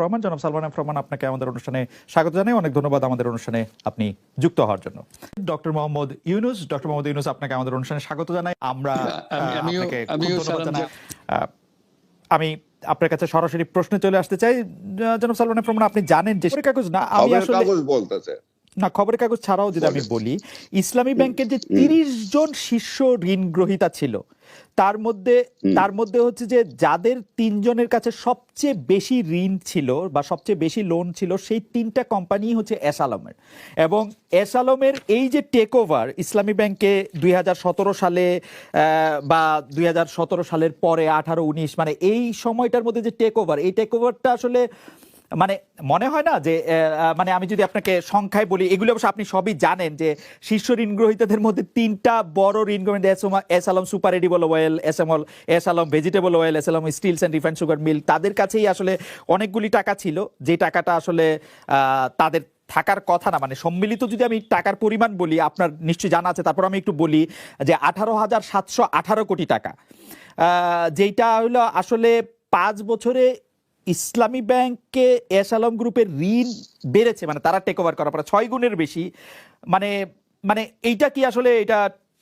রহমান জনাব সালমান এফ রহমান আপনাকে আমাদের অনুষ্ঠানে স্বাগত জানাই। অনেক ধন্যবাদ আমাদের অনুষ্ঠানে আপনি যুক্ত হওয়ার জন্য। ডক্টর মোহাম্মদ ইউনুস ডক্টর মোহাম্মদ ইউনুস আপনাকে আমাদের অনুষ্ঠানে স্বাগত জানাই। আমরা আমি- আপনাকে ধন্যবাদ জানাই। আমি আপনার কাছে সরাসরি প্রশ্নে চলে আসতে চাই। জনাব সালমান এফ রহমান আপনি জানেন যে কাগজ না আমি আসলে কাগজ বলতেছে। না খবরের কাগজ ছাড়াও যদি আমি বলি ইসলামী ব্যাংকের যে তিরিশ জন শীর্ষ ঋণ গ্রহীতা ছিল তার মধ্যে তার মধ্যে হচ্ছে যে যাদের তিনজনের কাছে সবচেয়ে বেশি ঋণ ছিল বা সবচেয়ে বেশি লোন ছিল সেই তিনটা কোম্পানি হচ্ছে এস আলমের। এবং এস আলমের এই যে টেক ওভার ইসলামী ব্যাংকে দুই হাজার সতেরো সালে বা দুই হাজার সতেরো সালের পরে আঠারো উনিশ মানে এই সময়টার মধ্যে যে টেক ওভার এই টেক ওভারটা আসলে মানে মনে হয় না যে মানে আমি যদি আপনাকে সংখ্যায় বলি, এগুলো অবশ্য আপনি সবই জানেন যে শীর্ষ ঋণ গ্রহীতাদের মধ্যে তিনটা বড় ঋণ গ্রহীতা S Alam super edible oil, S M S Alam vegetable oil, S Alam steels and refined sugar mill তাদের কাছেই আসলে অনেকগুলি টাকা ছিল, যে টাকাটা আসলে তাদের থাকার কথা না। মানে সম্মিলিত যদি আমি টাকার পরিমাণ বলি, আপনার নিশ্চয়ই জানা আছে, তারপর আমি একটু বলি যে আঠারো হাজার সাতশো আঠারো কোটি টাকা। যেটা হলো আসলে পাঁচ বছরে ইসলামী ব্যাংকে এস আলম গ্রুপের ঋণ বেড়েছে মানে তারা টেক ওভার করার পরে ছয় গুণের বেশি। মানে মানে এইটা কি আসলে এটা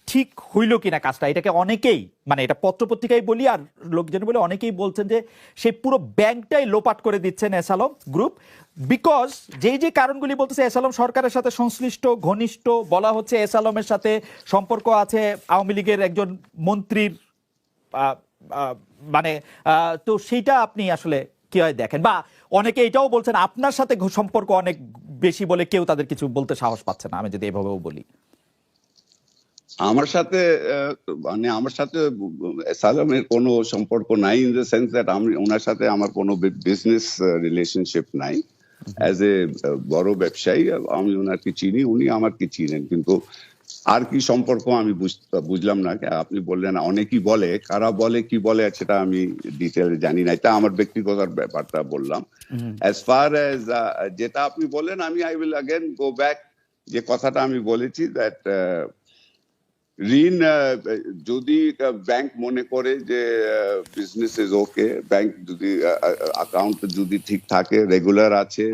ঠিক হইল কিনা কাজটা? এটাকে অনেকেই মানে এটা পত্রপত্রিকায় বলি আর লোকজন বলে অনেকেই বলছেন যে সে পুরো ব্যাংকটাই লোপাট করে দিচ্ছেন এস আলম গ্রুপ। বিকজ যেই যে কারণগুলি বলতেছে এস আলম সরকারের সাথে সংশ্লিষ্ট, ঘনিষ্ঠ, বলা হচ্ছে এস আলমের সাথে সম্পর্ক আছে, আওয়ামী লীগের একজন মন্ত্রীর মানে তো সেইটা আপনি আসলে কি হয় দেখেন? বা অনেকে এটাও বলছেন আপনার সাথে সম্পর্ক অনেক বেশি বলে কেউ তাদের কিছু বলতে সাহস পাচ্ছে না। আমি যদি এভাবেও বলি। আমার সাথে মানে আমার সাথে সালামের কোনো সম্পর্ক নাই ইন দ্য সেন্স দ্যাট আমি ওনার সাথে আমার কোনো বিজনেস রিলেশনশিপ নাই। অ্যাজ এ বড় ব্যবসায়ী আমি ওনাকে চিনি উনি আমাকে চিনেন। কিন্তু আর কি সম্পর্ক আমি বুঝলাম না। আপনি বললেন অনেকেই বলে। কারা বলে কি বলে সেটা আমি ডিটেল জানি না। এটা আমার ব্যক্তিগত ব্যাপারটা বললাম। অ্যাজ ফার অ্যাজ যেটা আপনি বললেন আমি I will again go back যে কথাটা আমি বলেছি দ্যাট ঋণ যদি ব্যাংক মনে করে যে বিজনেস ইজ ওকে ব্যাংক যদি অ্যাকাউন্ট যদি ঠিক থাকে রেগুলার আছে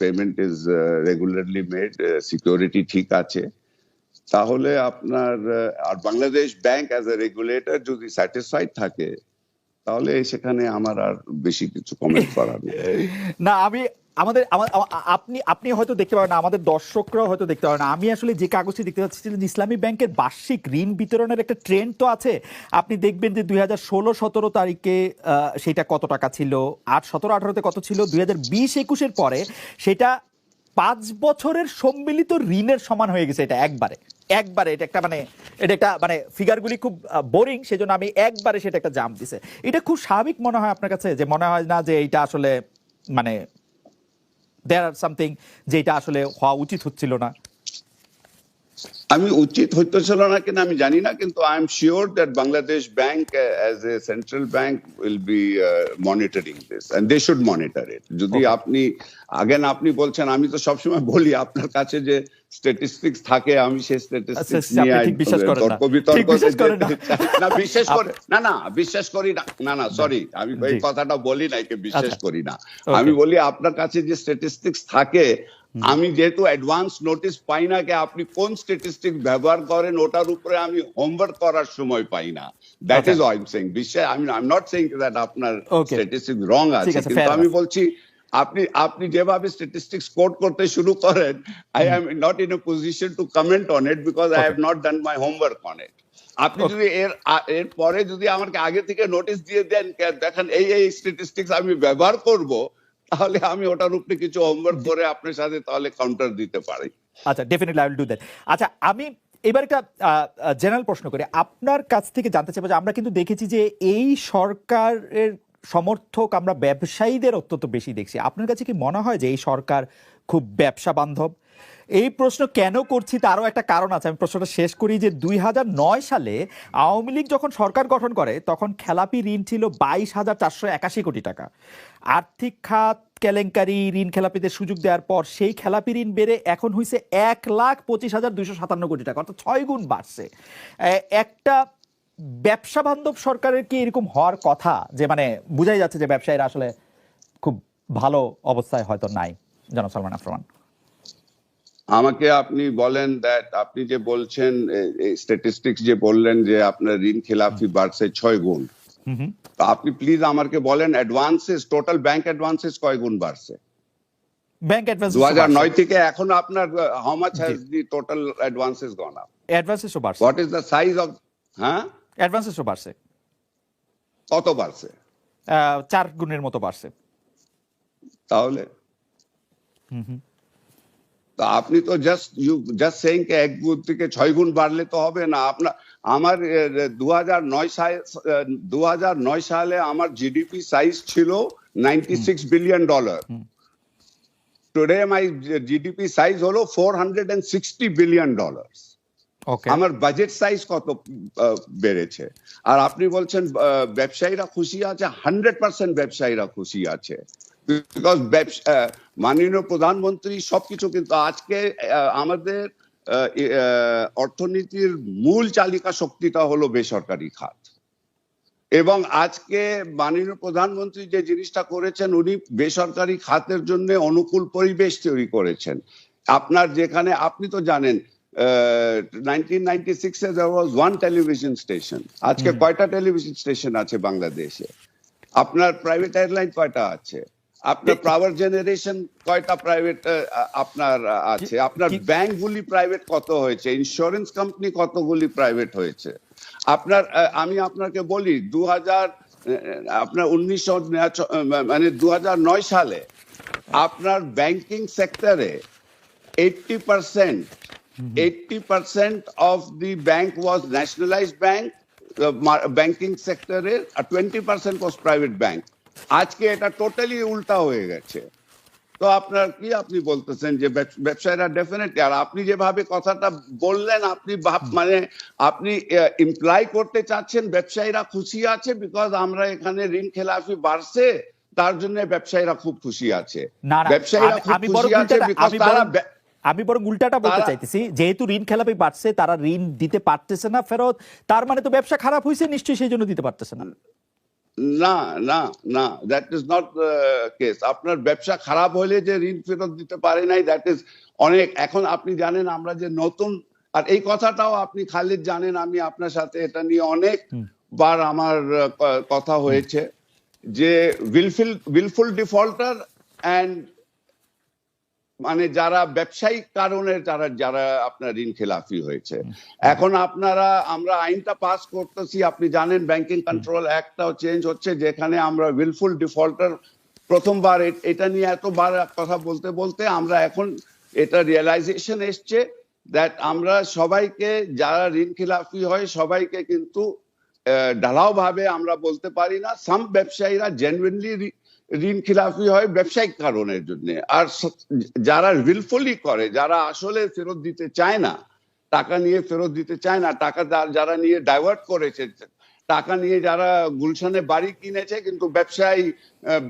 payment is regularly made security ঠিক আছে তাহলে আপনার আর Bangladesh bank as a regulator যদি স্যাটিসফাইড থাকে, তাহলে সেখানে আমার আর বেশি কিছু কমেন্ট করার না, আমি, আমাদের, আমা- আমা- আপনি আপনি হয়তো দেখতে পারেন না, আমাদের দর্শকরাও হয়তো দেখতে পারেন না। আমি আসলে যে কাগজটি দেখতে পাচ্ছি যে ইসলামী ব্যাংকের বার্ষিক ঋণ বিতরণের একটা ট্রেন্ড তো আছে। আপনি দেখবেন যে দুই হাজার ষোলো সতেরো তারিখে সেটা কত টাকা ছিল? আট, সতেরো, আঠারোতে কত ছিল? দুই হাজার বিশ একুশের পরে, সেটা পাঁচ বছরের সম্মিলিত ঋণের সমান হয়ে গেছে এটা একবারে। একবারে এটা একটা মানে এটা একটা মানে ফিগারগুলি খুব বোরিং সেই জন্য আমি একবারে সেটা একটা জাম্প দিছে। এটা খুব স্বাভাবিক মনে হয় আপনার কাছে? যে মনে হয় না যে এটা আসলে মানে দেয়ার আর সামথিং যে এটা আসলে হওয়া উচিত হচ্ছিল না? আমি উচিত হইতেছিল না কিনা আমি জানি না কিন্তু I am sure that Bangladesh bank as a central bank will be monitoring this and they should monitor it যদি. আপনি আগেন আপনি বলছেন আমি তো সবসময় বলি আপনার কাছে যে স্ট্যাটিস্টিক্স থাকে আমি সেই স্ট্যাটিস্টিক্স নিয়ে। তর্ক বিতর্ক। না বিশ্বাস করে না না বিশ্বাস করি না না না সরি আমি এই কথাটা বলি না একে বিশ্বাস আচ্ছা। করি না আমি বলি আপনার কাছে যে স্ট্যাটিস্টিক্স থাকে আমি যেহেতু অ্যাডভান্স নোটিস পাই না যে আপনি কোন স্ট্যাটিস্টিক ব্যবহার করেন ওটার উপরে আমি হোমওয়ার্ক করার সময় পাই না। That. Is I am saying বিশ্বাস I am not saying that আপনার স্ট্যাটিস্টিক রং আছে কিন্তু আমি বলছি আপনি আপনি যেভাবে স্ট্যাটিস্টিক্স কোট করতে শুরু করেন I am not in a position to comment on it because I. Have not done my homework on it আপনি যদি এর এর পরে যদি আমাকে আগে থেকে নোটিশ দিয়ে দেন দেখেন এই এই স্ট্যাটিস্টিক্স আমি ব্যবহার করব তাহলে আমি ওটার উপরে কিছু হোমওয়ার্ক করে আপনার সাথে তাহলে কাউন্টার দিতে পারি। আচ্ছা definitely I will do that আচ্ছা আমি এবার একটা জেনারেল প্রশ্ন করি। আপনার কাছ থেকে জানতে চাইব যে আমরা কিন্তু দেখেছি যে এই সরকারের সমর্থক আমরা ব্যবসায়ীদের অত্যন্ত বেশি দেখছি। আপনার কাছে কি মনে হয় যে এই সরকার খুব ব্যবসা বান্ধব? এই প্রশ্ন কেন করছি তারও একটা কারণ আছে। আমি প্রশ্নটা শেষ করি যে দুই হাজার নয় সালে আওয়ামী লীগ যখন সরকার গঠন করে, তখন খেলাপি ঋণ ছিল বাইশ হাজার চারশো একাশি কোটি টাকা। আর্থিক খাত, কেলেঙ্কারি, ঋণ খেলাপিদের সুযোগ দেওয়ার পর সেই খেলাপি ঋণ বেড়ে এখন হয়েছে এক লাখ পঁচিশ হাজার দুইশো সাতান্ন কোটি টাকা, অর্থাৎ ছয় গুণ বাড়ছে। একটা ব্যবসা বান্ধব সরকারের কি এরকম হওয়ার কথা? যে মানে বোঝাই যাচ্ছে যে ব্যবসায়ীরা আসলে খুব ভালো অবস্থায় হয়তো নাই, জনাব সালমান আফরমান। আমাকে আপনি বলেন দ্যাট আপনি যে বলছেন স্ট্যাটিস্টিক্স যে বললেন যে আপনার ঋণ খেলাফি বাড়ছে ছয় গুণ। হুম হুম। তো আপনি প্লিজ আমাকে বলেন অ্যাডভান্সেস টোটাল ব্যাংক অ্যাডভান্সেস কয় গুণ বাড়ছে? ব্যাংক অ্যাডভান্স দু হাজার নয় থেকে এখন আপনার how much has the total advances gone up অ্যাডভান্সেসও বাড়ছে। What is the size of হ্যাঁ? অ্যাডভান্সেসও বাড়ছে। কত বাড়ছে? চার গুণের মতো বাড়ছে। তাহলে? তো আপনি তো জাস্ট ইউ জাস্ট সেইং কে এক গুণ থেকে ছয় গুণ বাড়লে তো হবে না। আপনার আমার দু হাজার নয় সালে দু হাজার নয় সালে আমার জিডিপি সাইজ ছিল ninety six billion dollar today my GDP size হলো four hundred and sixty billion dollar okay আমার বাজেট সাইজ কত বেড়েছে। আর আপনি বলছেন ব্যবসায়ীরা খুশি আছে হান্ড্রেড পার্সেন্ট ব্যবসায়ীরা খুশি আছে। বিকজ মাননীয় প্রধানমন্ত্রী সবকিছু কিন্তু আজকে আমাদের অর্থনীতির মূল চালিকা শক্তিটা হলো বেসরকারি খাত। এবং আজকে মাননীয় প্রধানমন্ত্রী যে জিনিসটা করেছেন উনি বেসরকারি খাতের জন্য অনুকূল পরিবেশ তৈরি করেছেন। আপনার যেখানে আপনি তো জানেন ওয়ান টেলিভিশন স্টেশন আজকে কয়টা টেলিভিশন স্টেশন আছে বাংলাদেশে? আপনার প্রাইভেট এয়ারলাইন কয়টা আছে? আপনার পাওয়ার জেনারেশন কয়টা প্রাইভেট আপনার আছে? আপনার ব্যাংকগুলি প্রাইভেট কত হয়েছে? ইন্স্যুরেন্স কোম্পানি কতগুলি প্রাইভেট হয়েছে? আপনার আমি আপনাকে বলি দু হাজার আপনার উনিশশো মানে দু হাজার নয় সালে আপনার ব্যাংকিং সেক্টরে eighty percent eighty percent of the bank was nationalised bank banking সেক্টরের twenty percent was private bank আজকে এটা টোটালি উল্টা হয়ে গেছে। তো আপনার কি আপনি বলতেছেন যে ব্যবসায়ীরা ডেফিনেটলি আর আপনি যেভাবে কথাটা বললেন আপনি মানে আপনি ইমপ্লাই করতে চাচ্ছেন ব্যবসায়ীরা খুশি আছে বিকজ আমরা এখানে ঋণ খেলাফি বাড়ছে তার জন্য ব্যবসায়ীরা খুব খুশি আছে। ব্যবসায়ীরা খুব খুশি আছে বিকজ তারা আমি বরং উল্টাটা বলতে চাইতেছি যেহেতু ঋণ খেলাপি বাড়ছে তারা ঋণ দিতে পারতেছে না ফেরত তার মানে তো ব্যবসা খারাপ হয়েছে নিশ্চয়ই সেই জন্য দিতে পারতেছে না। না না না দ্যাট ইজ নট কেস আপনার ব্যবসা খারাপ হলে যে ঋণ ফেরত দিতে পারে নাই দ্যাট ইজ অনেক। এখন আপনি জানেন আমরা যে নতুন আর এই কথাটাও আপনি খালিদ জানেন আমি আপনার সাথে এটা নিয়ে অনেক বার আমার কথা হয়েছে। যে উইলফুল উইলফুল ডিফল্টার অ্যান্ড মানে যারা ব্যবসায়িক কারণে যারা যারা আপনার ঋণ খেলাফি হয়েছে। এখন আপনারা আমরা আইনটা পাস করতেছি আপনি জানেন ব্যাংকিং কন্ট্রোল অ্যাক্টটাও চেঞ্জ হচ্ছে যেখানে আমরা উইলফুল ডিফল্টার প্রথমবার এটা নিয়ে এতবার কথা বলতে বলতে আমরা এখন এটা রিয়েলাইজেশন এসছে দ্যাট আমরা সবাইকে যারা ঋণ খেলাফি হয় সবাইকে কিন্তু ঢালাও ভাবে আমরা বলতে পারি না। সাম ব্যবসায়ীরা জেনুইনলি ঋণ খিলাফি হয় ব্যবসায়িক কারণের জন্য। আর যারা উইলফুলি করে, যারা আসলে ফেরত দিতে চায় না, টাকা নিয়ে ফেরত দিতে চায় না, টাকা যারা নিয়ে ডাইভার্ট করেছে, টাকা নিয়ে যারা গুলশানে বাড়ি কিনেছে, কিন্তু ব্যবসায়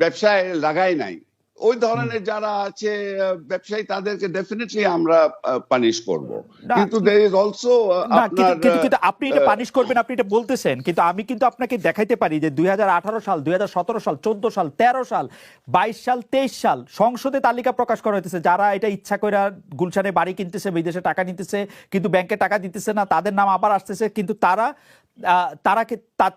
ব্যবসায় লাগায় নাই ওই ধরনের যারা আছে ব্যবসায়ী তাদেরকে ডেফিনেটলি আমরা পানিশ করব। কিন্তু দের ইজ অলসো আপনার কিন্তু আপনি এটা পানিশ করবেন আপনি এটা বলতেছেন কিন্তু আমি কিন্তু আপনাকে দেখাইতে পারি যে দুই হাজার আঠারো সাল দুই হাজার সতেরো সাল চোদ্দ সাল তেরো সাল বাইশ সাল তেইশ সাল সংসদে তালিকা প্রকাশ করা হইতেছে যারা এটা ইচ্ছা করে গুলশানে বাড়ি কিনতেছে বিদেশে টাকা নিতেছে কিন্তু ব্যাংকে টাকা দিতেছে না তাদের নাম আবার আসতেছে কিন্তু তারা তারা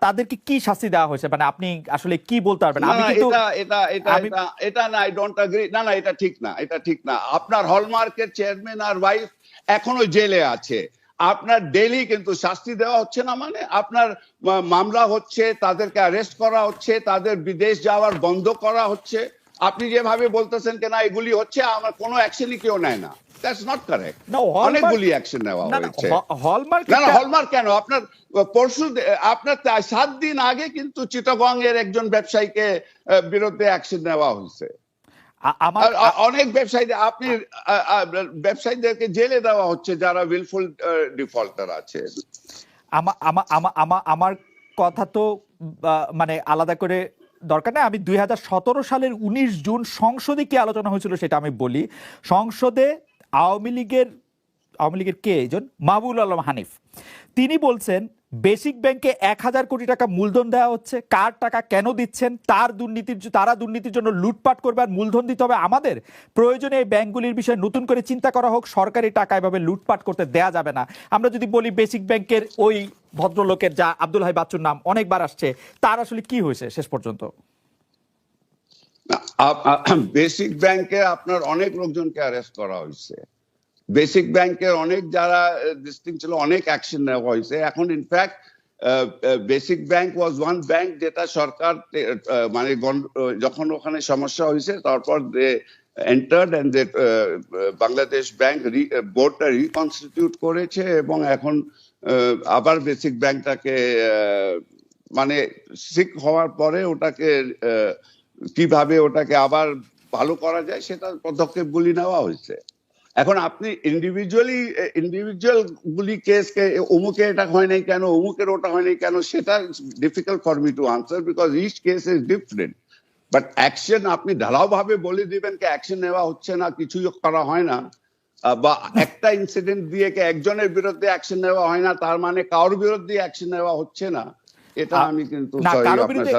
তাদেরকে কি শাস্তি দেওয়া হয়েছে? মানে আপনি আসলে কি বলতে পারবেন? আমি কিন্তু এটা এটা এটা এটা এটা না আই ডোন্ট এগ্রি না না এটা ঠিক না এটা ঠিক না। আপনার হলমার্কের চেয়ারম্যান আর ওয়াইফ এখনও জেলে আছে। আপনার ডেলি কিন্তু শাস্তি দেওয়া হচ্ছে না মানে আপনার মামলা হচ্ছে তাদেরকে অ্যারেস্ট করা হচ্ছে তাদের বিদেশ যাওয়ার বন্ধ করা হচ্ছে। আপনি যেভাবে বলতেছেন কেনা এগুলি হচ্ছে আমার কোনো অ্যাকশনই কেউ নেয় না। দ্যাটস নট কারেক্ট অনেকগুলি অ্যাকশন নেওয়া হয়েছে। হলমার্ক না না হলমার্ক কেন? আপনার পরশু আপনার সাত দিন আগে কিন্তু চিটাগং এর একজন ব্যবসায়ীকে বিরুদ্ধে অ্যাকশন নেওয়া হয়েছে। আমার অনেক ব্যবসায়ীদের আপনি ব্যবসায়ীদেরকে জেলে দেওয়া হচ্ছে যারা উইলফুল ডিফল্টার আছে আমা- আমা- আমা- আমা- আমার কথা তো মানে আলাদা করে দরকার নেই। আমি দুই হাজার সতেরো সালের উনিশ জুন সংসদে কি আলোচনা হয়েছিল সেটা আমি বলি। সংসদে আওয়ামী লীগের আওয়ামী লীগের কে একজন মাহবুল আলম হানিফ। তিনি বলছেন, বেসিক ব্যাংকে এক হাজার কোটি টাকা মূলধন দেওয়া হচ্ছে। কার টাকা কেন দিচ্ছেন? তার দুর্নীতির তারা দুর্নীতির জন্য লুটপাট করবে আর মূলধন দিতে হবে আমাদের? প্রয়োজনে এই ব্যাংকগুলির বিষয়ে নতুন করে চিন্তা করা হোক। সরকারি টাকা এভাবে লুটপাট করতে দেয়া যাবে না। আমরা যদি বলি, বেসিক ব্যাংকের ওই ভদ্রলোকের যা আব্দুল হাই বাচ্চুর নাম অনেকবার আসছে, তার আসলে কি হয়েছে শেষ পর্যন্ত? বেসিক ব্যাংকে আপনার অনেক লোকজনকে অ্যারেস্ট করা হয়েছে। বেসিক ব্যাংকের অনেক যারা ডিস্টিং ছিল, অনেক অ্যাকশন নেওয়া হয়েছে। এখন in fact basic bank was one bank যেটা সরকার মানে যখন ওখানে সমস্যা হয়েছে, তারপর they entered and Bangladesh bank বোর্ডটা রিকনস্টিটিউট করেছে এবং এখন আবার বেসিক ব্যাংকটাকে মানে সিক হওয়ার পরে ওটাকে কীভাবে ওটাকে আবার ভালো করা যায় সেটা পদক্ষেপগুলি নেওয়া হয়েছে। এখন আপনি ইন্ডিভিজুয়ালি ইন্ডিভিজুয়াল গুলি কেসকে অমুকে এটা হয় নাই কেন, অমুকের ওটা হয় নাই কেন, সেটা difficult for me to answer because each case is different but action আপনি ঢালাও ভাবে বলে দিবেন কি অ্যাকশন নেওয়া হচ্ছে না, কিছুই করা হয় না। বা একটা ইনসিডেন্ট দিয়ে কি একজনের বিরুদ্ধে অ্যাকশন নেওয়া হয় না তার মানে কারোর বিরুদ্ধে অ্যাকশন নেওয়া হচ্ছে না? এটা আমি কিন্তু কারও বিরুদ্ধে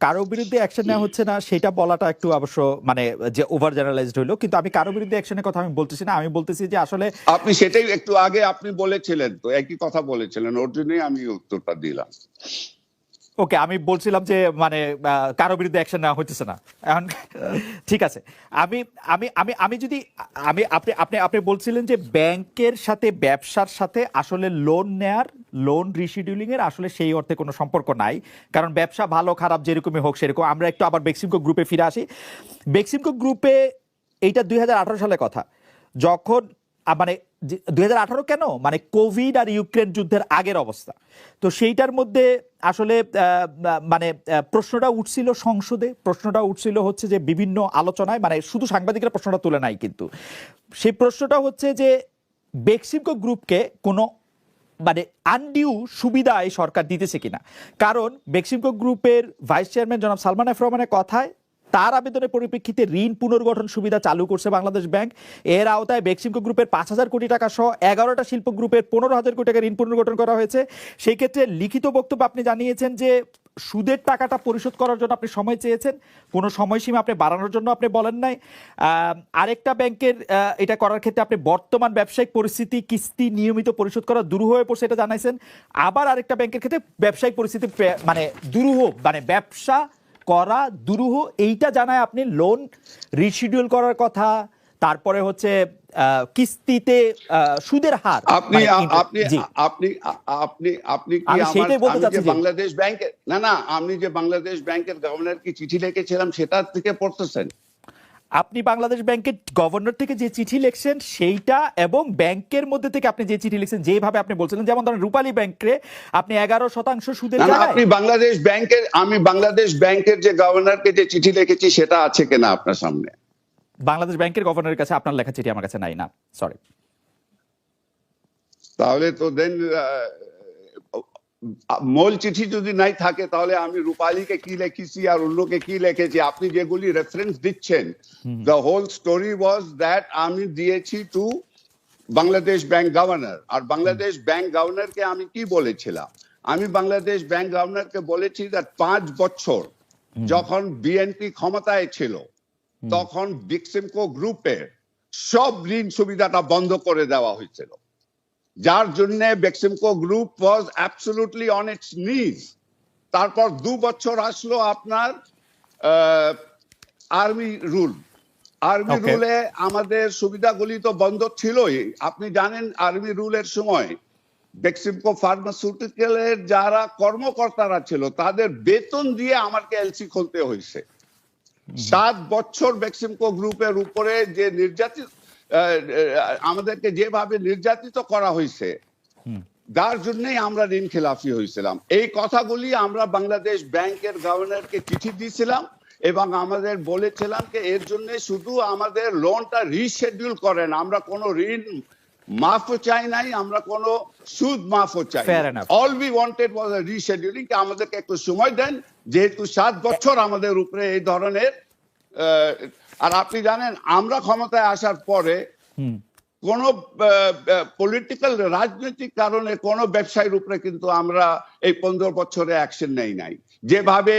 কারও অ্যাকশন নেওয়া হচ্ছে না সেটা বলাটা একটু অবশ্য মানে যে ওভার জেনারেলাইজড হলো কিন্তু আমি কারও বিরুদ্ধে অ্যাকশনের কথা আমি বলতেছি না আমি বলতেছি যে আসলে আপনি সেটাই একটু আগে আপনি বলেছিলেন তো একই কথা বলেছিলেন ওর জন্যই আমি উত্তরটা দিলাম। ওকে, আমি বলছিলাম যে মানে কারও বিরুদ্ধে অ্যাকশন নেওয়া হচ্ছে না। এখন ঠিক আছে। আমি আমি আমি আমি যদি, আমি, আপনি আপনি আপনি বলছিলেন যে ব্যাংকের সাথে, ব্যবসার সাথে আসলে লোন নেয়ার লোন রিশিডিউলিং এর আসলে সেই অর্থে কোনো সম্পর্ক নাই। কারণ ব্যবসা ভালো, খারাপ যেরকমই হোক সেরকম। আমরা একটু আবার বেক্সিমকো গ্রুপে ফিরে আসি। বেক্সিমকো গ্রুপে এইটা দুই সালের কথা। যখন মানে দুই হাজার আঠারো কেন? মানে কোভিড আর ইউক্রেন যুদ্ধের আগের অবস্থা। তো সেইটার মধ্যে আসলে মানে প্রশ্নটা উঠছিল সংসদে, প্রশ্নটা উঠছিল হচ্ছে যে বিভিন্ন আলোচনায় মানে শুধু সাংবাদিকরা প্রশ্নটা তুলে নাই কিন্তু। সেই প্রশ্নটা হচ্ছে যে বেক্সিমকো গ্রুপকে কোনো মানে আনডিউ সুবিধা এই সরকার দিতেছে কিনা? কারণ বেক্সিমকো গ্রুপের ভাইস চেয়ারম্যান জনাব সালমান এফ কথায় তার আবেদনের পরিপ্রেক্ষিতে ঋণ পুনর্গঠন সুবিধা চালু করছে বাংলাদেশ ব্যাংক। এর আওতায় বেক্সিমকো গ্রুপের পাঁচ হাজার কোটি টাকা সহ এগারোটা শিল্প গ্রুপের পনেরো হাজার কোটি টাকা ঋণ পুনর্গঠন করা হয়েছে। সেই ক্ষেত্রে লিখিত বক্তব্য আপনি জানিয়েছেন যে সুদের টাকাটা পরিশোধ করার জন্য আপনি সময় চেয়েছেন। কোনো সময়সীমা আপনি বাড়ানোর জন্য আপনি বলেন নাই। আরেকটা ব্যাংকের এটা করার ক্ষেত্রে আপনি বর্তমান ব্যবসায়িক পরিস্থিতি, কিস্তি নিয়মিত পরিশোধ করা দুরূহ হয়ে পড়ছে এটা জানাইছেন। আবার আরেকটা ব্যাংকের ক্ষেত্রে ব্যবসায়িক পরিস্থিতি প্রে- মানে দুরূহ মানে ব্যবসা করা দুরূহ এইটা জানায় আপনি লোন রিশিডিউল করার কথা তারপরে হচ্ছে আহ, কিস্তিতে সুদের হার আপনি মানে আপনি আপনি আপনি আপনি কি বলতে চাচ্ছি বাংলাদেশ ব্যাংকের না না আমি যে বাংলাদেশ ব্যাংকের গভর্নর কি চিঠি লিখেছিলাম সেটা থেকে পড়তেছেন। আপনি বাংলাদেশ ব্যাংকের গভর্নর থেকে যে চিঠি লিখছেন সেইটা এবং ব্যাংকের মধ্যে থেকে আপনি যে চিঠি লিখছেন যেভাবে আপনি বলছিলেন যেমন ধরেন রূপালী ব্যাংকে আপনি এগারো শতাংশ সুদের আপনি বাংলাদেশ ব্যাংকের আমি বাংলাদেশ ব্যাংকের যে গভর্নরকে যে চিঠি লিখেছি সেটা আছে কিনা আপনার সামনে? বাংলাদেশ ব্যাংকের গভর্নরের কাছে আপনার লেখা চিঠি আমার কাছে নাই না সরি তাহলে তো দেন মূল চিঠি যদি নাই থাকে তাহলে আমি রূপালীকে কি লিখেছি আর অন্যকে কি লিখেছি? আপনি যেগুলি রেফারেন্স দিচ্ছেন the whole story was that আমি দিয়েছি টু বাংলাদেশ ব্যাংক গভর্নর আর বাংলাদেশ ব্যাংক গভর্নরকে আমি কি বলেছিলাম? আমি বাংলাদেশ ব্যাংক গভর্নরকে বলেছি দ্যাট পাঁচ বছর যখন বিএনপি ক্ষমতায় ছিল তখন বিক্সিমকো গ্রুপের সব ঋণ সুবিধাটা বন্ধ করে দেওয়া হয়েছিল। যার জন্য Beximco group was absolutely on its নিজ তারপর দু বছর আসলো আপনার আর্মি রুল আর্মি রুলে আমাদের সুবিধাগুলি তো বন্ধ ছিলই। আপনি জানেন আর্মি রুলের সময় বেক্সিমকো ফার্মাসিউটিক্যালের যারা কর্মকর্তারা ছিল তাদের বেতন দিয়ে আমাকে এলসি খুলতে হয়েছে। সাত বছর বেক্সিমকো গ্রুপের উপরে যে নির্যাতিত আমাদেরকে যেভাবে নির্যাতিত করা হয়েছে যার জন্যই আমরা ঋণ খেলাফি হয়েছিলাম। এই কথাগুলি আমরা বাংলাদেশ ব্যাংকের গভর্নরকে চিঠি দিয়েছিলাম এবং আমাদের বলেছিলাম যে এর জন্য শুধু আমাদের লোনটা রিশেডিউল করেন। আমরা কোনো ঋণ মাফও চাই নাই আমরা কোনো সুদ মাফও চাই all we wanted was rescheduling আমাদেরকে একটু সময় দেন যেহেতু সাত বছর আমাদের উপরে এই ধরনের আহ, আর আপনি জানেন আমরা ক্ষমতায় আসার পরে কোন পলিটিক্যাল রাজনৈতিক কারণে কোন ব্যবসায়ীর উপরে কিন্তু আমরা এই পনেরো বছরে অ্যাকশন নেই নাই। যেভাবে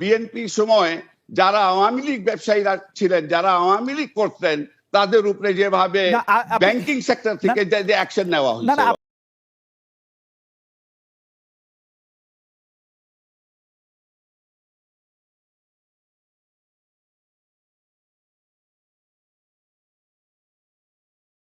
বিএনপি সময় যারা আওয়ামী লীগ ব্যবসায়ীরা ছিলেন যারা আওয়ামী লীগ করতেন তাদের উপরে যেভাবে ব্যাংকিং সেক্টর থেকে যে অ্যাকশন নেওয়া হয়েছে